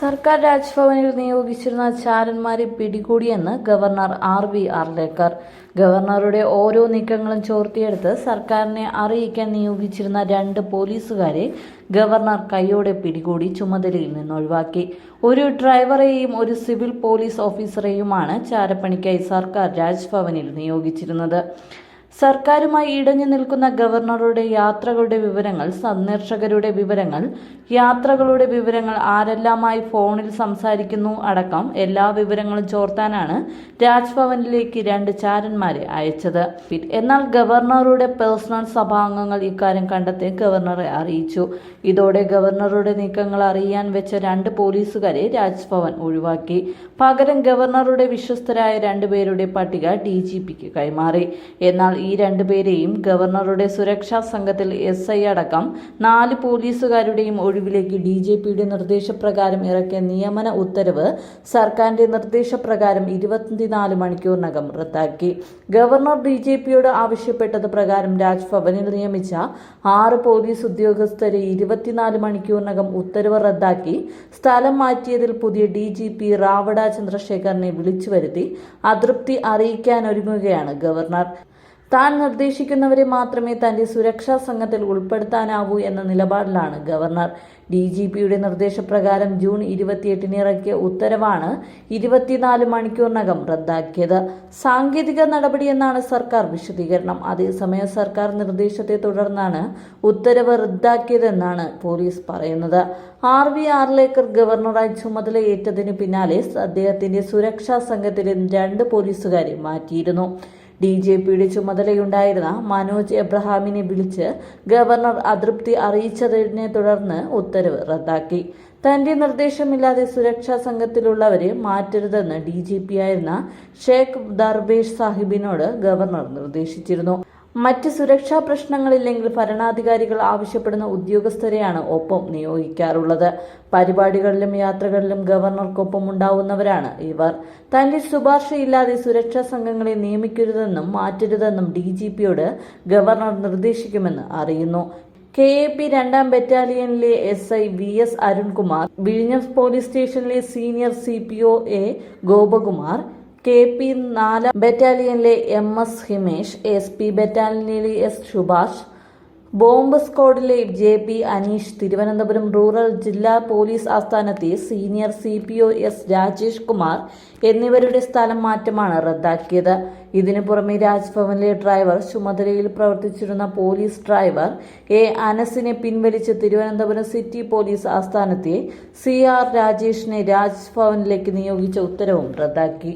സർക്കാർ രാജ്ഭവനിൽ നിയോഗിച്ചിരുന്ന ചാരന്മാരെ പിടികൂടിയെന്ന് ഗവർണർ ആർ വി ആർലേക്കർ. ഗവർണറുടെ ഓരോ നീക്കങ്ങളും ചോർത്തിയെടുത്ത് സർക്കാരിനെ അറിയിക്കാൻ നിയോഗിച്ചിരുന്ന രണ്ട് പോലീസുകാരെ ഗവർണർ കൈയോടെ പിടികൂടി ചുമതലയിൽ നിന്ന് ഒഴിവാക്കി ഒരു ഡ്രൈവറെയും ഒരു സിവിൽ പോലീസ് ഓഫീസറെയുമാണ് ചാരപ്പണിക്കായി സർക്കാർ രാജ്ഭവനിൽ നിയോഗിച്ചിരുന്നത്. സർക്കാരുമായി ഇടഞ്ഞു നിൽക്കുന്ന ഗവർണറുടെ യാത്രകളുടെ വിവരങ്ങൾ സന്ദർശകരുടെ വിവരങ്ങൾ യാത്രകളുടെ വിവരങ്ങൾ ആരെല്ലാമായി ഫോണിൽ സംസാരിക്കുന്നു അടക്കം എല്ലാ വിവരങ്ങളും ചോർത്താനാണ് രാജ്ഭവനിലേക്ക് രണ്ട് ചാരന്മാരെ അയച്ചത്. എന്നാൽ ഗവർണറുടെ പേഴ്സണൽ സഭാംഗങ്ങൾ ഇക്കാര്യം കണ്ടെത്തി ഗവർണറെ അറിയിച്ചു. ഇതോടെ ഗവർണറുടെ നീക്കങ്ങൾ അറിയാൻ വെച്ച രണ്ട് പോലീസുകാരെ രാജ്ഭവൻ ഒഴിവാക്കി. പകരം ഗവർണറുടെ വിശ്വസ്തരായ രണ്ടുപേരുടെ പട്ടിക ഡി കൈമാറി. എന്നാൽ ഈ രണ്ടുപേരെയും ഗവർണറുടെ സുരക്ഷാ സംഘത്തിൽ എസ് ഐ അടക്കം നാല് പോലീസുകാരുടെയും ഒഴിവിലേക്ക് ഡി ജെ പിയുടെ നിർദ്ദേശപ്രകാരം ഇറക്കിയ നിയമന ഉത്തരവ് സർക്കാരിന്റെ നിർദ്ദേശപ്രകാരം ഇരുപത്തിനാല് മണിക്കൂറിനകം റദ്ദാക്കി. ഗവർണർ ഡി ജെ പിയോട് ആവശ്യപ്പെട്ടത് പ്രകാരം രാജ്ഭവനിൽ നിയമിച്ച ആറ് പോലീസ് ഉദ്യോഗസ്ഥരെ ഇരുപത്തിനാല് മണിക്കൂറിനകം ഉത്തരവ് റദ്ദാക്കി. സ്ഥലം മാറ്റിയതിൽ പുതിയ ഡി ജി പി റാവഡ ചന്ദ്രശേഖറിനെ വിളിച്ചു വരുത്തി അതൃപ്തി അറിയിക്കാനൊരുങ്ങുകയാണ് ഗവർണർ. താൻ നിർദ്ദേശിക്കുന്നവരെ മാത്രമേ തന്റെ സുരക്ഷാ സംഘത്തിൽ ഉൾപ്പെടുത്താനാവൂ എന്ന നിലപാടിലാണ് ഗവർണർ. ഡി ജി പിയുടെ നിർദ്ദേശപ്രകാരം ജൂൺ ഇരുപത്തിയെട്ടിന് ഇറക്കിയ ഉത്തരവാണ് ഇരുപത്തിനാല് മണിക്കൂറിനകം റദ്ദാക്കിയത്. സാങ്കേതിക നടപടിയെന്നാണ് സർക്കാർ വിശദീകരണം. അതേസമയം സർക്കാർ നിർദ്ദേശത്തെ തുടർന്നാണ് ഉത്തരവ് റദ്ദാക്കിയതെന്നാണ് പോലീസ് പറയുന്നത്. ആർ വി ആർലേക്കർ ഗവർണറായി ചുമതലയേറ്റതിന് പിന്നാലെ അദ്ദേഹത്തിന്റെ സുരക്ഷാ സംഘത്തിലെ രണ്ട് പോലീസുകാരെ മാറ്റിയിരുന്നു. ഡി ജെ പിയുടെ ചുമതലയുണ്ടായിരുന്ന മനോജ് എബ്രഹാമിനെ വിളിച്ച് ഗവർണർ അതൃപ്തി അറിയിച്ചതിനെ തുടർന്ന് ഉത്തരവ് റദ്ദാക്കി. തന്റെ നിർദ്ദേശമില്ലാതെ സുരക്ഷാ സംഘത്തിലുള്ളവരെ മാറ്റരുതെന്ന് ഡി ജി പി ആയിരുന്ന ഷേഖ് ദർബേഷ് സാഹിബിനോട് ഗവർണർ നിർദ്ദേശിച്ചിരുന്നു. മറ്റ് സുരക്ഷാ പ്രശ്നങ്ങളില്ലെങ്കിൽ ഭരണാധികാരികൾ ആവശ്യപ്പെടുന്ന ഉദ്യോഗസ്ഥരെയാണ് ഒപ്പം നിയോഗിക്കാറുള്ളത്. പരിപാടികളിലും യാത്രകളിലും ഗവർണർക്കൊപ്പം ഉണ്ടാവുന്നവരാണ് ഇവർ. തന്റെ ശുപാർശയില്ലാതെ സുരക്ഷാ സംഘങ്ങളെ നിയമിക്കരുതെന്നും മാറ്റരുതെന്നും ഡി ജി പിയോട് ഗവർണർ നിർദ്ദേശിക്കുമെന്ന് അറിയുന്നു. കെ എ പി രണ്ടാം ബറ്റാലിയനിലെ S I V S Arunkumar വിഴിഞ്ഞം പോലീസ് സ്റ്റേഷനിലെ senior C P O A Gopakumar K P നാല് ബറ്റാലിയനിലെ M S Himesh S P ബറ്റാലിയനിലെ S Subhash bomb സ്ക്വാഡിലെ J P Aneesh Thiruvananthapuram rural ജില്ലാ police ആസ്ഥാനത്തെ senior C P O S Rajesh Kumar എന്നിവരുടെ സ്ഥലം മാറ്റമാണ് റദ്ദാക്കിയത്. ഇതിനു പുറമെ രാജ്ഭവനിലെ ഡ്രൈവർ ചുമതലയിൽ പ്രവർത്തിച്ചിരുന്ന പോലീസ് ഡ്രൈവർ എ അനസിനെ പിൻവലിച്ച് തിരുവനന്തപുരം സിറ്റി പോലീസ് ആസ്ഥാനത്തെ സി ആർ രാജേഷിനെ രാജ്ഭവനിലേക്ക് നിയോഗിച്ച ഉത്തരവും റദ്ദാക്കി.